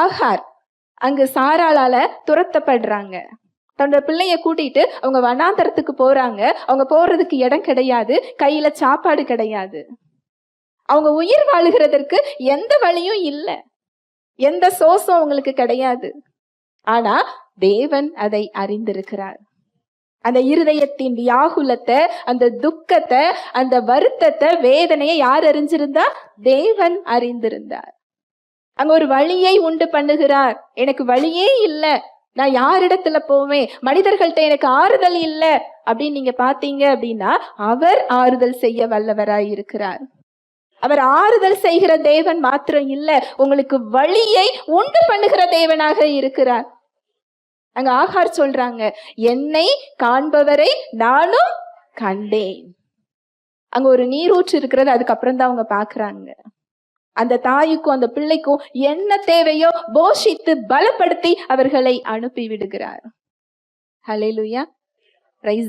ஆகார் அங்கு சாராளால துரத்தப்படுறாங்க. தன்னோட பிள்ளைய கூட்டிட்டு அவங்க வனாந்தரத்துக்கு போறாங்க. அவங்க போறதுக்கு இடம் கிடையாது. கையில சாப்பாடு கிடையாது. அவங்க உயிர் வாழுகிறதற்கு எந்த வழியும் இல்லை. எந்த சோர்ஸும் அவங்களுக்கு கிடையாது. ஆனா தேவன் அதை அறிந்திருக்கிறார். அந்த இருதயத்தின் வியாகுலத்தை அந்த துக்கத்தை அந்த வருத்தத்தை வேதனையை யார் அறிஞ்சிருந்தா? தேவன் அறிந்திருந்தார். அங்க ஒரு வழியை உண்டு பண்ணுகிறார். எனக்கு வழியே இல்லை. நான் யாரிடத்துல போவேன்? மனிதர்கள்ட்ட எனக்கு ஆறுதல் இல்லை. அப்படின்னு நீங்க பாத்தீங்க அப்படின்னா அவர் ஆறுதல் செய்ய வல்லவராய் இருக்கிறார். அவர் ஆறுதல் செய்கிற தேவன் மாத்திரம் இல்ல. உங்களுக்கு வழியை உண்டு பண்ணுகிற தேவனாக இருக்கிறார். அங்க ஆகார் சொல்றாங்க என்னை காண்பவரை நானும் கண்டேன். அங்க ஒரு நீரூற்று இருக்கிறது அதுக்கப்புறம் தான் அவங்க பாக்குறாங்க. அந்த தாய்க்கும் அந்த பிள்ளைக்கும் என்ன தேவையோ போஷித்து பலப்படுத்தி அவர்களை அனுப்பி விடுகிறார் ஹalleluya பிரைஸ்